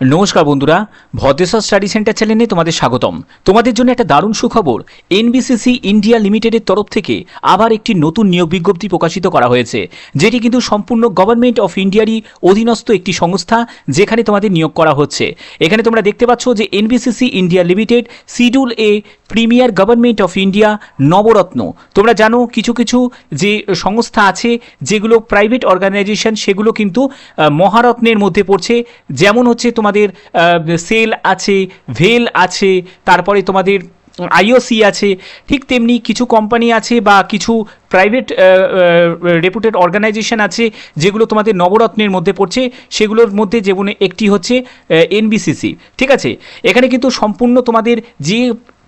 নমস্কার বন্ধুরা, Bhadreswar study centre চ্যানেলে তোমাদের স্বাগতম। তোমাদের জন্য একটা দারুণ সুখবর এনবিসিসি ইন্ডিয়া লিমিটেডের তরফ থেকে আবার একটি নতুন নিয়োগ বিজ্ঞপ্তি প্রকাশিত করা হয়েছে, যেটি কিন্তু সম্পূর্ণ গভর্নমেন্ট অফ ইন্ডিয়ারই অধীনস্থ একটি সংস্থা যেখানে তোমাদের নিয়োগ করা হচ্ছে। এখানে তোমরা দেখতে পাচ্ছ যে NBCC India limited schedule A premier government of India Navratna. তোমরা জানো কিছু কিছু যে সংস্থা আছে, যেগুলো প্রাইভেট অর্গানাইজেশন সেগুলো কিন্তু মহারত্নের মধ্যে পড়ছে। যেমন হচ্ছে তোমাদের সেল আছে ভেল আছে, তারপরে তোমাদের আইওসি আছে, ঠিক তেমনি কিছু কোম্পানি আছে বা কিছু প্রাইভেট রেপুটেড অর্গানাইজেশন আছে যেগুলো তোমাদের নবরত্নের মধ্যে পড়ছে, সেগুলোর মধ্যে যেমন একটি হচ্ছে এনবিসিসি ঠিক আছে? এখানে কিন্তু সম্পূর্ণ তোমাদের যে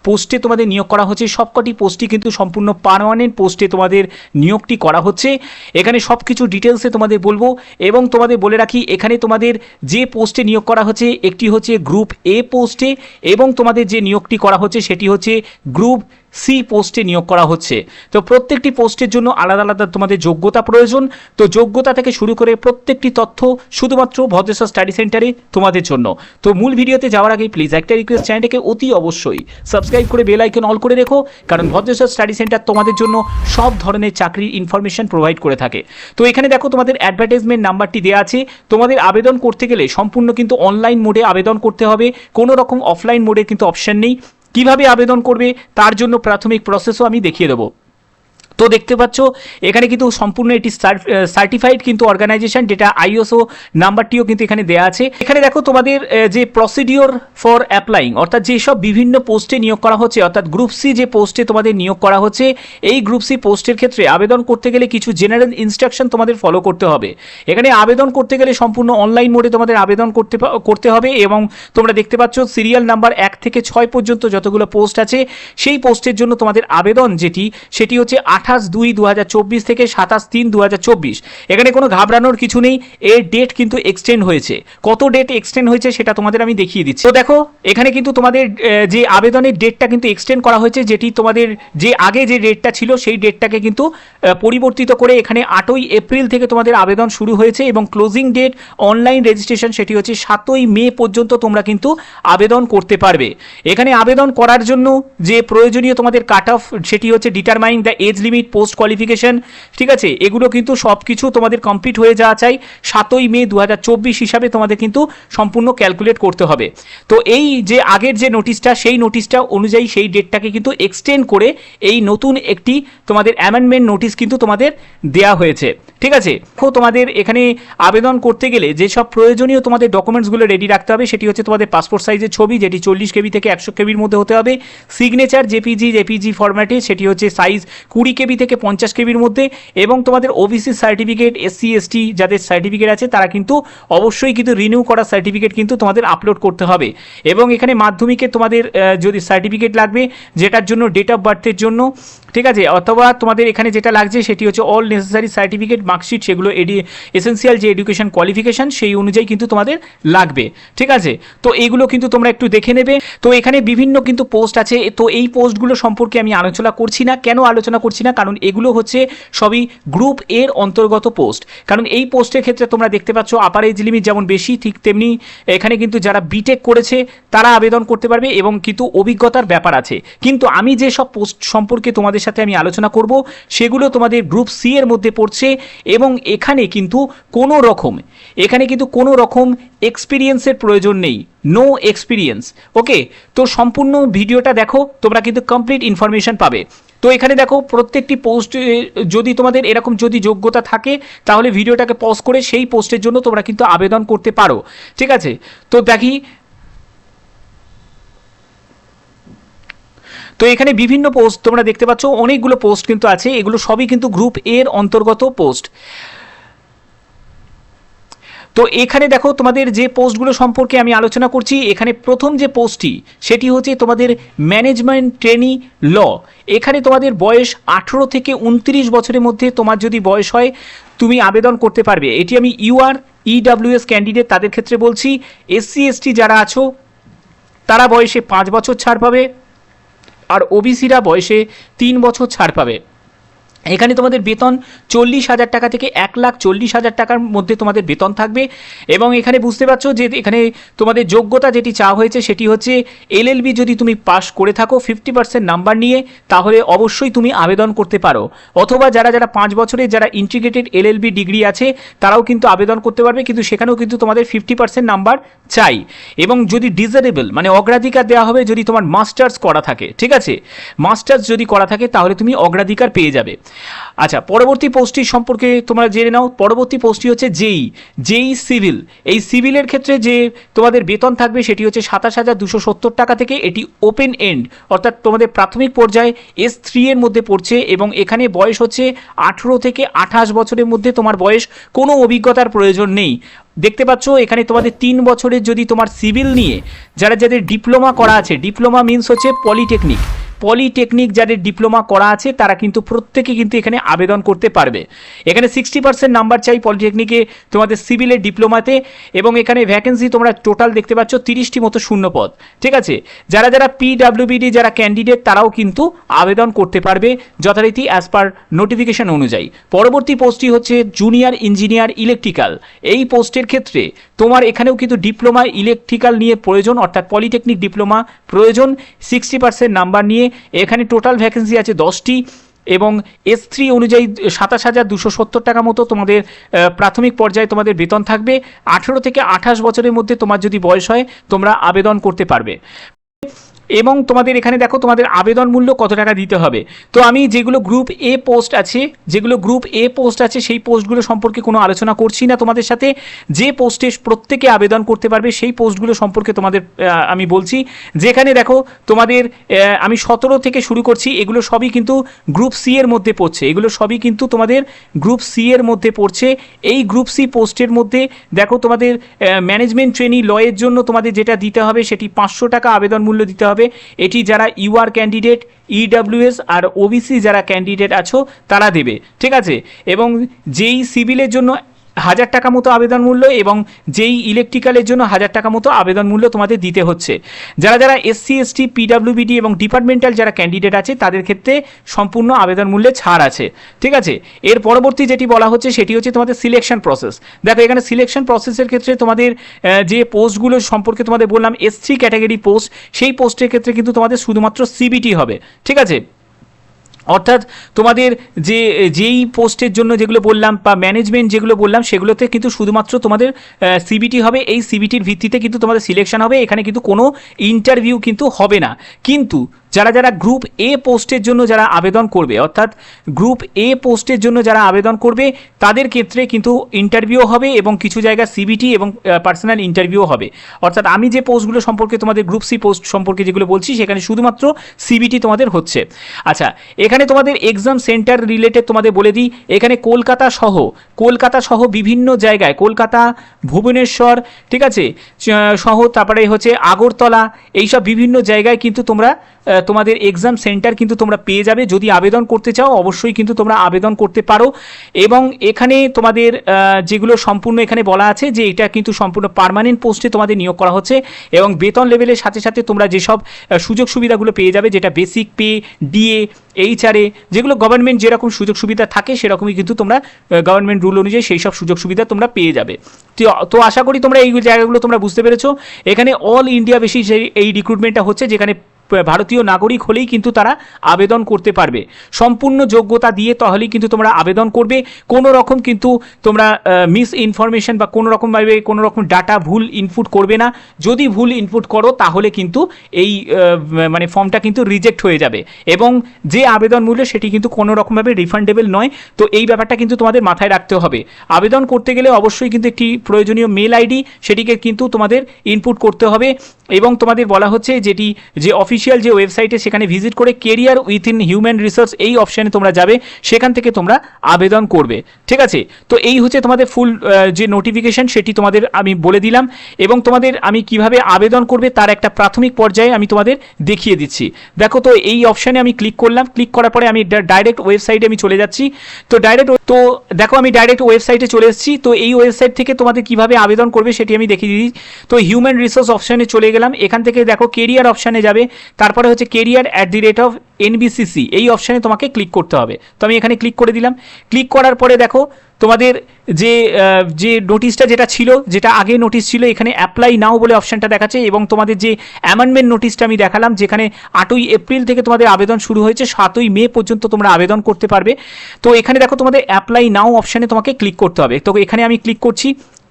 পোস্টে তোমাদের নিয়োগ করা হচ্ছে। সবকটি পোস্টই কিন্তু সম্পূর্ণ পারমানেন্ট পোস্টে তোমাদের নিয়োগটি করা হচ্ছে। এখানে সব কিছু ডিটেলসে তোমাদের বলব এবং তোমাদের বলে রাখি, এখানে তোমাদের যে পোস্টে নিয়োগ করা হচ্ছে, একটি হচ্ছে গ্রুপ এ পোস্টে এবং তোমাদের যে নিয়োগটি করা হচ্ছে, সেটি হচ্ছে গ্রুপ সি পোস্টে নিয়োগ করা হচ্ছে। তো প্রত্যেকটি পোস্টের জন্য আলাদা আলাদা তোমাদের যোগ্যতা প্রয়োজন। তো যোগ্যতা থেকে শুরু করে প্রত্যেকটি তথ্য শুধুমাত্র ভদ্রেশ্বর স্টাডি সেন্টারে তোমাদের জন্য। তো মূল ভিডিওতে যাওয়ার আগে প্লিজ একটা রিকোয়েস্ট চ্যানেলটাকে অতি অবশ্যই সাবস্ক্রাইব করে বেল আইকন অল করে রেখো, কারণ ভদ্রেশ্বর স্টাডি সেন্টার তোমাদের জন্য সব ধরনের চাকরির ইনফরমেশন প্রোভাইড করে থাকে। তো এখানে দেখো তোমাদের অ্যাডভার্টাইজমেন্ট নাম্বারটি দেওয়া আছে। তোমাদের আবেদন করতে গেলে সম্পূর্ণ কিন্তু অনলাইন মোডে আবেদন করতে হবে। কোনো রকম অফলাইন মোডে কিন্তু অপশন নেই। কীভাবে আবেদন করবে তার জন্য প্রাথমিক প্রসেসও আমি দেখিয়ে দেবো। তো দেখতে পাচ্ছ, এখানে কিন্তু সম্পূর্ণ এটি সার্টিফাইড কিন্তু অর্গানাইজেশন যেটা আইএসও নাম্বারটিও কিন্তু এখানে দেওয়া আছে। এখানে দেখো তোমাদের যে প্রসিডিওর ফর অ্যাপ্লাইং অর্থাৎ যেসব বিভিন্ন পোস্টে নিয়োগ করা হচ্ছে, অর্থাৎ গ্রুপ সি যে পোস্টে তোমাদের নিয়োগ করা হচ্ছে, এই গ্রুপ সি পোস্টের ক্ষেত্রে আবেদন করতে গেলে কিছু জেনারেল ইনস্ট্রাকশন তোমাদের ফলো করতে হবে। এখানে আবেদন করতে গেলে সম্পূর্ণ অনলাইন মোডে তোমাদের আবেদন করতে করতে হবে এবং তোমরা দেখতে পাচ্ছ সিরিয়াল নাম্বার এক থেকে ছয় পর্যন্ত যতগুলো পোস্ট আছে, সেই পোস্টের জন্য তোমাদের আবেদন যেটি, সেটি হচ্ছে আঠাশ দুই দু থেকে সাতাশ তিন দু এখানে কোনো ঘাবড়ানোর কিছু নেই। এর ডেট কিন্তু এক্সটেন্ড হয়েছে। কত ডেট এক্সটেন্ড হয়েছে সেটা তোমাদের আমি দেখিয়ে দিচ্ছি। তো দেখো, এখানে কিন্তু তোমাদের যে আবেদনের ডেটটা কিন্তু এক্সটেন্ড করা হয়েছে, যেটি তোমাদের, যে আগে যে ডেটটা ছিল, সেই ডেটটাকে কিন্তু পরিবর্তিত করে এখানে আটই এপ্রিল থেকে তোমাদের আবেদন শুরু হয়েছে এবং ক্লোজিং ডেট অনলাইন রেজিস্ট্রেশন সেটি হচ্ছে সাতই মে পর্যন্ত তোমরা কিন্তু আবেদন করতে পারবে। এখানে আবেদন করার জন্য যে প্রয়োজনীয় তোমাদের কাট অফ সেটি হচ্ছে determine the age limit post qualification ঠিক আছে? এগুলো কিন্তু সব কিছু তোমাদের কমপ্লিট হয়ে যাওয়া চাই সাতই মে দুহাজার চব্বিশ হিসাবে তোমাদের কিন্তু সম্পূর্ণ ক্যালকুলেট করতে হবে। তো এই যে আগের যে নোটিশটা সেই নোটিশটা অনুযায়ী সেই ডেটটাকে কিন্তু এক্সটেন্ড করে এই নতুন একটি তোমাদের অ্যামেন্ডমেন্ট নোটিশ কিন্তু তোমাদের দেয়া হয়েছে। ঠিক আছে? দেখো তোমাদের এখানে আবেদন করতে গেলে যেসব প্রয়োজনীয় তোমাদের ডকুমেন্টসগুলো রেডি রাখতে হবে, সেটি হচ্ছে তোমাদের পাসপোর্ট সাইজের ছবি, যেটি চল্লিশ কেবি থেকে একশো কেবির মধ্যে হতে হবে সিগনেচার জেপিজি জেপিজি ফরম্যাটে সেটি হচ্ছে সাইজ কুড়ি কেবি থেকে পঞ্চাশ কেবির মধ্যে এবং তোমাদের ওবিসি সার্টিফিকেট এসসি এসটি যাদের সার্টিফিকেট আছে, তারা কিন্তু অবশ্যই কিন্তু রিনিউ করা সার্টিফিকেট কিন্তু তোমাদের আপলোড করতে হবে। এবং এখানে মাধ্যমিকে তোমাদের যদি সার্টিফিকেট লাগবে, যেটার জন্য ডেট অফ বার্থের জন্য, ঠিক আছে? অথবা তোমাদের এখানে যেটা লাগছে, সেটি হচ্ছে অল নেসেসারি সার্টিফিকেট মার্কশিট সেগুলো এডি এসেন্সিয়াল যে এডুকেশন কোয়ালিফিকেশন সেই অনুযায়ী কিন্তু তোমাদের লাগবে, ঠিক আছে? তো এইগুলো কিন্তু তোমরা একটু দেখে নেবে। তো এখানে বিভিন্ন কিন্তু পোস্ট আছে। তো এই পোস্টগুলো সম্পর্কে আমি আলোচনা করছি না। কেন আলোচনা করছি না? কারণ এগুলো হচ্ছে সবই গ্রুপ এর অন্তর্গত পোস্ট কারণ এই পোস্টের ক্ষেত্রে তোমরা দেখতে পাচ্ছ আপার এজ লিমিট যেমন বেশি, ঠিক তেমনি এখানে কিন্তু যারা বিটেক করেছে, তারা আবেদন করতে পারবে এবং কিন্তু অভিজ্ঞতার ব্যাপার আছে। কিন্তু আমি যে সব পোস্ট সম্পর্কে তোমাদের সাথে আমি আলোচনা করব, সেগুলো তোমাদের গ্রুপ সি এর মধ্যে পড়ছে এবং এখানে কিন্তু কোনো রকম, এখানে কিন্তু কোনো রকম এক্সপিরিয়েন্সের প্রয়োজন নেই। নো এক্সপিরিয়েন্স ওকে তো সম্পূর্ণ ভিডিওটা দেখো, তোমরা কিন্তু কমপ্লিট ইনফরমেশন পাবে। তো এখানে দেখো প্রত্যেকটি পোস্ট যদি তোমাদের এরকম যদি যোগ্যতা থাকে, তাহলে ভিডিওটাকে পজ করে সেই পোস্টের জন্য তোমরা কিন্তু আবেদন করতে পারো। ঠিক আছে? তো দেখি। তো এখানে বিভিন্ন পোস্ট তোমরা দেখতে পাচ্ছ, অনেকগুলো পোস্ট কিন্তু আছে, এগুলো সবই কিন্তু গ্রুপ এর অন্তর্গত পোস্ট তো এখানে দেখো তোমাদের যে পোস্টগুলো সম্পর্কে আমি আলোচনা করছি, এখানে প্রথম যে পোস্টটি, সেটি হচ্ছে তোমাদের ম্যানেজমেন্ট ট্রেনি ল। এখানে তোমাদের বয়স আঠেরো থেকে উনত্রিশ বছরের মধ্যে তোমার যদি বয়স হয়, তুমি আবেদন করতে পারবে। এটি আমি ইউআর ইডাব্লিউএস ক্যান্ডিডেট তাদের ক্ষেত্রে বলছি। এসসি এসটি যারা আছো, তারা বয়সে পাঁচ বছর ছাড় পাবে। আর ওবিসিরা বয়সে তিন বছর ছাড় পাবে। এখানে তোমাদের বেতন চল্লিশ হাজার টাকা থেকে এক লাখ চল্লিশ হাজার টাকার মধ্যে তোমাদের বেতন থাকবে। এবং এখানে বুঝতে পারছ যে এখানে তোমাদের যোগ্যতা যেটি চাওয়া হয়েছে সেটি হচ্ছে এলএলবি যদি তুমি পাস করে থাকো ফিফটি পার্সেন্ট নাম্বার নিয়ে, তাহলে অবশ্যই তুমি আবেদন করতে পারো। অথবা যারা যারা পাঁচ বছরের যারা ইন্টিগ্রেটেড এলএলবি ডিগ্রি আছে, তারাও কিন্তু আবেদন করতে পারবে, কিন্তু সেখানেও কিন্তু তোমাদের ফিফটি পার্সেন্ট নাম্বার চাই। এবং যদি ডিজারেবল মানে অগ্রাধিকার দেওয়া হবে যদি তোমার মাস্টার্স করা থাকে, ঠিক আছে? মাস্টার্স যদি করা থাকে, তাহলে তুমি অগ্রাধিকার পেয়ে যাবে। আচ্ছা পরবর্তী পোস্টটি সম্পর্কে তোমরা জেনে নাও। পরবর্তী পোস্টটি হচ্ছে জেই জেই সিভিল এই সিভিলের ক্ষেত্রে যে তোমাদের বেতন থাকবে, সেটি হচ্ছে সাতাশ হাজার দুশো সত্তর টাকা থেকে এটি ওপেন এন্ড অর্থাৎ তোমাদের প্রাথমিক পর্যায়ে এস থ্রি এর মধ্যে পড়ছে এবং এখানে বয়স হচ্ছে আঠেরো থেকে আঠাশ বছরের মধ্যে তোমার বয়স কোনো অভিজ্ঞতার প্রয়োজন নেই। দেখতে পাচ্ছ, এখানে তোমাদের তিন বছরের যদি তোমার সিভিল নিয়ে, যারা যাদের ডিপ্লোমা করা আছে ডিপ্লোমা মিন্স হচ্ছে পলিটেকনিক পলিটেকনিক যাদের ডিপ্লোমা করা আছে, তারা কিন্তু প্রত্যেকে কিন্তু এখানে আবেদন করতে পারবে। এখানে সিক্সটি পার্সেন্ট নাম্বার চাই পলিটেকনিকে তোমাদের সিভিলের ডিপ্লোমাতে এবং এখানে ভ্যাকেন্সি তোমরা টোটাল দেখতে পাচ্ছ তিরিশটি মতো শূন্য পদ ঠিক আছে? যারা যারা পিডাব্লিউবিডি যারা ক্যান্ডিডেট তারাও কিন্তু আবেদন করতে পারবে যথারীতি অ্যাজ পার নোটিফিকেশন অনুযায়ী। পরবর্তী পোস্টটি হচ্ছে জুনিয়র ইঞ্জিনিয়ার ইলেকট্রিক্যাল এই পোস্টের ক্ষেত্রে তোমার এখানেও কিন্তু ডিপ্লোমা ইলেকট্রিক্যাল নিয়ে প্রয়োজন, অর্থাৎ পলিটেকনিক ডিপ্লোমা প্রয়োজন। সিক্সটি পার্সেন্ট নাম্বার নিয়ে এখানে টোটাল ভ্যাকেন্সি আছে দশটি এবং এস থ্রি অনুযায়ী সাতাশ হাজার দুশো সত্তর টাকা মতো তোমাদের প্রাথমিক পর্যায়ে তোমাদের বেতন থাকবে। আঠেরো থেকে আঠাশ বছরের মধ্যে তোমার যদি বয়স হয়, তোমরা আবেদন করতে পারবে। এবং তোমাদের এখানে দেখো তোমাদের আবেদন মূল্য কত টাকা দিতে হবে। তো আমি যেগুলো গ্রুপ এ পোস্ট আছে, যেগুলো গ্রুপ এ পোস্ট আছে, সেই পোস্টগুলো সম্পর্কে কোনো আলোচনা করছি না তোমাদের সাথে। যে পোস্টে প্রত্যেকে আবেদন করতে পারবে, সেই পোস্টগুলো সম্পর্কে তোমাদের আমি বলছি। যেখানে দেখো তোমাদের আমি সতেরো থেকে শুরু করছি, এগুলো সবই কিন্তু গ্রুপ সি এর মধ্যে পড়ছে। এগুলো সবই কিন্তু তোমাদের গ্রুপ সি এর মধ্যে পড়ছে। এই গ্রুপ সি পোস্টের মধ্যে দেখো তোমাদের ম্যানেজমেন্ট ট্রেনি লয়ের জন্য তোমাদের যেটা দিতে হবে, সেটি পাঁচশো টাকা আবেদন মূল্য দিতে হবে। এটি যারা ইউআর ক্যান্ডিডেট ইডাব্লিউএস আর ওবিসি যারা ক্যান্ডিডেট আছো, তারা দেবে। ঠিক আছে? এবং যেই সিভিলের জন্য হাজার টাকা মতো আবেদন মূল্য এবং যেই ইলেকট্রিক্যালের জন্য হাজার টাকা মতো আবেদন মূল্য তোমাদের দিতে হচ্ছে। যারা যারা এসসি এসটি পিডাব্লিউবিডি এবং ডিপার্টমেন্টাল যারা ক্যান্ডিডেট আছে, তাদের ক্ষেত্রে সম্পূর্ণ আবেদন মূল্যে ছাড় আছে। ঠিক আছে? এর পরবর্তী যেটি বলা হচ্ছে, সেটি হচ্ছে তোমাদের সিলেকশন প্রসেস দেখো, এখানে সিলেকশন প্রসেসের ক্ষেত্রে তোমাদের যে পোস্টগুলো সম্পর্কে তোমাদের বললাম এস থ্রি ক্যাটাগরি পোস্ট সেই পোস্টের ক্ষেত্রে কিন্তু তোমাদের শুধুমাত্র সিবিটি হবে। ঠিক আছে? অর্থাৎ তোমাদের যে, যেই পোস্টের জন্য যেগুলো বললাম বা ম্যানেজমেন্ট যেগুলো বললাম, সেগুলোতে কিন্তু শুধুমাত্র তোমাদের সিবিটি হবে। এই সিবিটির ভিত্তিতে কিন্তু তোমাদের সিলেকশন হবে। এখানে কিন্তু কোনো ইন্টারভিউ কিন্তু হবে না। কিন্তু যারা যারা গ্রুপ এ পোস্টের জন্য যারা আবেদন করবে, অর্থাৎ গ্রুপ এ পোস্টের জন্য যারা আবেদন করবে, তাদের ক্ষেত্রে কিন্তু ইন্টারভিউ হবে এবং কিছু জায়গায় সিবিটি এবং পার্সোনাল ইন্টারভিউ হবে। অর্থাৎ আমি যে পোস্টগুলো সম্পর্কে তোমাদের গ্রুপ সি পোস্ট সম্পর্কে যেগুলো বলছি, সেখানে শুধুমাত্র সিবিটি তোমাদের হচ্ছে। আচ্ছা এখানে তোমাদের এক্সাম সেন্টার রিলেটেড তোমাদের বলে দিই, এখানে কলকাতা সহ কলকাতা সহ বিভিন্ন জায়গায়, কলকাতা, ভুবনেশ্বর, ঠিক আছে সহ তারপরে হচ্ছে আগরতলা, এইসব বিভিন্ন জায়গায় কিন্তু তোমরা তোমাদের এক্সাম সেন্টার কিন্তু তোমরা পেয়ে যাবে। যদি আবেদন করতে চাও, অবশ্যই কিন্তু তোমরা আবেদন করতে পারো। এবং এখানে তোমাদের যেগুলো সম্পূর্ণ এখানে বলা আছে, যে এটা কিন্তু সম্পূর্ণ পার্মানেন্ট পোস্টে তোমাদের নিয়োগ করা হচ্ছে। এবং বেতন লেভেলের সাথে সাথে তোমরা যেসব সুযোগ সুবিধাগুলো পেয়ে যাবে, যেটা বেসিক পে ডিএ এইচআরএ যেগুলো গভর্নমেন্ট যেরকম সুযোগ সুবিধা থাকে, সেরকমই কিন্তু তোমরা গভর্নমেন্ট রুল অনুযায়ী সেই সব সুযোগ সুবিধা তোমরা পেয়ে যাবে। তো- তো আশা করি তোমরা এই জায়গাগুলো তোমরা বুঝতে পেরেছ। এখানে অল ইন্ডিয়া বেশি এই রিক্রুটমেন্টটা হচ্ছে, যেখানে ভারতীয় নাগরিক হলেই কিন্তু তারা আবেদন করতে পারবে। সম্পূর্ণ যোগ্যতা দিয়ে তাহলেই কিন্তু তোমরা আবেদন করবে। কোনো রকম কিন্তু তোমরা মিস ইনফরমেশন বা কোনো রকমভাবে কোনো রকম ডাটা ভুল ইনপুট করবে না। যদি ভুল ইনপুট করো, তাহলে কিন্তু এই মানে ফর্মটা কিন্তু রিজেক্ট হয়ে যাবে। এবং যে আবেদন মূল্য, সেটি কিন্তু কোনো রকমভাবে রিফান্ডেবল নয়। তো এই ব্যাপারটা কিন্তু তোমাদের মাথায় রাখতে হবে। আবেদন করতে গেলে অবশ্যই কিন্তু একটি প্রয়োজনীয় মেল আইডি সেটিকে কিন্তু তোমাদের ইনপুট করতে হবে। এবং তোমাদের বলা হচ্ছে যেটি, যে অফিসিয়াল যে ওয়েবসাইটে সেখানে ভিজিট করে career with in human resource এই অপশানে তোমরা যাবে, সেখান থেকে তোমরা আবেদন করবে, ঠিক আছে? তো এই হচ্ছে তোমাদের ফুল যে নোটিফিকেশন সেটি তোমাদের আমি বলে দিলাম এবং তোমাদের আমি কীভাবে আবেদন করবে তার একটা প্রাথমিক পর্যায়ে আমি তোমাদের দেখিয়ে দিচ্ছি। দেখো তো এই অপশানে আমি ক্লিক করলাম ক্লিক করার পরে আমি ডাইরেক্ট ওয়েবসাইটে আমি চলে যাচ্ছি। তো ডাইরেক্ট তো দেখো আমি ডাইরেক্ট ওয়েবসাইটে চলে এসেছি, তো এই ওয়েবসাইট থেকে তোমাদের কীভাবে আবেদন করবে সেটি আমি দেখিয়ে দিই। তো হিউম্যান রিসোর্স অপশানে চলে গেলাম, এখান থেকে দেখো কেরিয়ার অপশানে যাবে তারপরে হচ্ছে career at the rate of NBCC এই অপশানে তোমাকে ক্লিক করতে হবে। তো আমি এখানে ক্লিক করে দিলাম। ক্লিক করার পরে দেখো, তোমাদের যে যে নোটিশটা যেটা ছিল, যেটা আগে নোটিশ ছিল, এখানে অ্যাপ্লাই নাও বলে অপশানটা দেখাচ্ছে এবং তোমাদের যে অ্যামেন্ডমেন্ট নোটিশটা আমি দেখালাম, যেখানে আটই এপ্রিল থেকে তোমাদের আবেদন শুরু হয়েছে, সাতই মে পর্যন্ত তোমরা আবেদন করতে পারবে। তো এখানে দেখো, তোমাদের অ্যাপ্লাই নাও অপশানে তোমাকে ক্লিক করতে হবে। তো এখানে আমি ক্লিক করছি।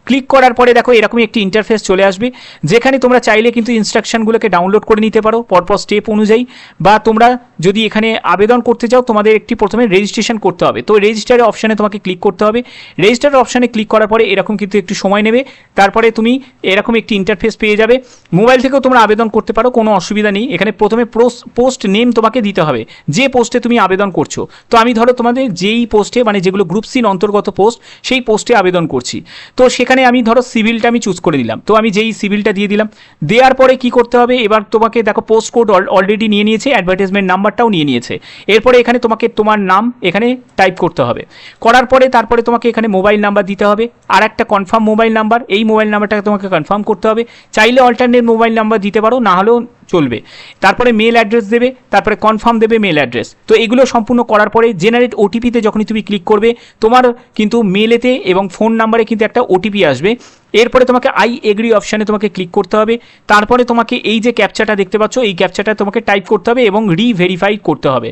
ক্লিক করার পরে দেখো এরকমই একটি ইন্টারফেস চলে আসবে। যেখানে তোমরা চাইলে কিন্তু ইনস্ট্রাকশনগুলোকে ডাউনলোড করে নিতে পারো পরপর স্টেপ অনুযায়ী। বা তোমরা যদি এখানে আবেদন করতে চাও, তোমাদের একটি প্রথমে রেজিস্ট্রেশন করতে হবে। তো রেজিস্টারের অপশানে তোমাকে ক্লিক করতে হবে। রেজিস্টারের অপশানে ক্লিক করার পরে এরকম কিন্তু একটু সময় নেবে। তারপরে তুমি এরকম একটি ইন্টারফেস পেয়ে যাবে। মোবাইল থেকেও তোমরা আবেদন করতে পারো, কোনো অসুবিধা নেই। এখানে প্রথমে পোস্ট নেম তোমাকে দিতে হবে। যে পোস্টে তুমি আবেদন করছ। তো আমি ধরো তোমাদের যেই পোস্টে মানে যেগুলো গ্রুপ সিন অন্তর্গত পোস্ট সেই পোস্টে আবেদন করছি। তো সেখানে আমি ধরো সিভিলটা আমি চুজ করে দিলাম তো আমি যেই সিভিলটা দিয়ে দিলাম, দেওয়ার পরে কি করতে হবে? এবার তোমাকে দেখো পোস্ট কোড অলরেডি নিয়ে নিয়েছে অ্যাডভার্টাইজমেন্ট নাম্বারটাও নিয়ে নিয়েছে। এরপরে এখানে তোমাকে তোমার নাম এখানে টাইপ করতে হবে। করার পরে তারপরে তোমাকে এখানে মোবাইল নাম্বার দিতে হবে। আর একটা কনফার্ম মোবাইল নাম্বার এই মোবাইল নাম্বারটাকে তোমাকে কনফার্ম করতে হবে। চাইলে অল্টারনেট মোবাইল নাম্বার দিতে পারো, না হলেও চলবে। তারপরে মেল অ্যাড্রেস দেবে, তারপরে কনফার্ম দেবে মেল অ্যাড্রেস তো এগুলো সম্পূর্ণ করার পরে জেনারেট ওটিপিতে যখনই তুমি ক্লিক করবে, তোমার কিন্তু মেলেতে এবং ফোন নাম্বারে কিন্তু একটা ওটিপি আসবে। এরপরে তোমাকে আই এগ্রি অপশানে তোমাকে ক্লিক করতে হবে। তারপরে তোমাকে এই যে ক্যাপচাটা দেখতে পাচ্ছ, এই ক্যাপচাটা তোমাকে টাইপ করতে হবে এবং রিভেরিফাই করতে হবে।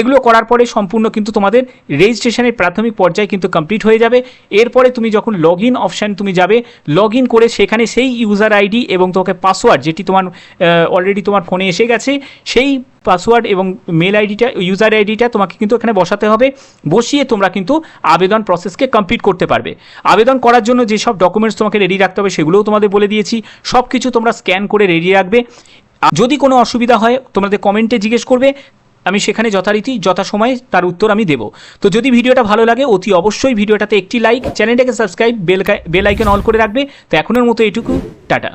এগুলো করার পরে সম্পূর্ণ কিন্তু তোমাদের রেজিস্ট্রেশনের প্রাথমিক পর্যায়ে কিন্তু কমপ্লিট হয়ে যাবে। এরপরে তুমি যখন লগ ইন অপশান তুমি যাবে লগ ইন করে সেখানে সেই ইউজার আইডি এবং তোমাকে পাসওয়ার্ড যেটি তোমার অলরেডি তোমার ফোনে এসে গেছে, সেই পাসওয়ার্ড এবং মেল আইডিটা, ইউজার আইডিটা তোমাকে কিন্তু এখানে বসাতে হবে। বসিয়ে তোমরা কিন্তু আবেদন প্রসেসকে কমপ্লিট করতে পারবে। আবেদন করার জন্য যেসব ডকুমেন্টস তোমাকে রেডি রাখতে হবে সেগুলোও তোমাদের বলে দিয়েছি। সব কিছু তোমরা স্ক্যান করে রেডি রাখবে। যদি কোনো অসুবিধা হয়, তোমাদের কমেন্টে জিজ্ঞেস করবে। আমি সেখানে যথারীতি, যথাসময়ে তার উত্তর আমি দেবো। তো যদি ভিডিওটা ভালো লাগে, অতি অবশ্যই ভিডিওটাতে একটি লাইক চ্যানেলটাকে subscribe bell bell icon all করে রাখবে। তো এখনের মতো এটুকু। টাটা।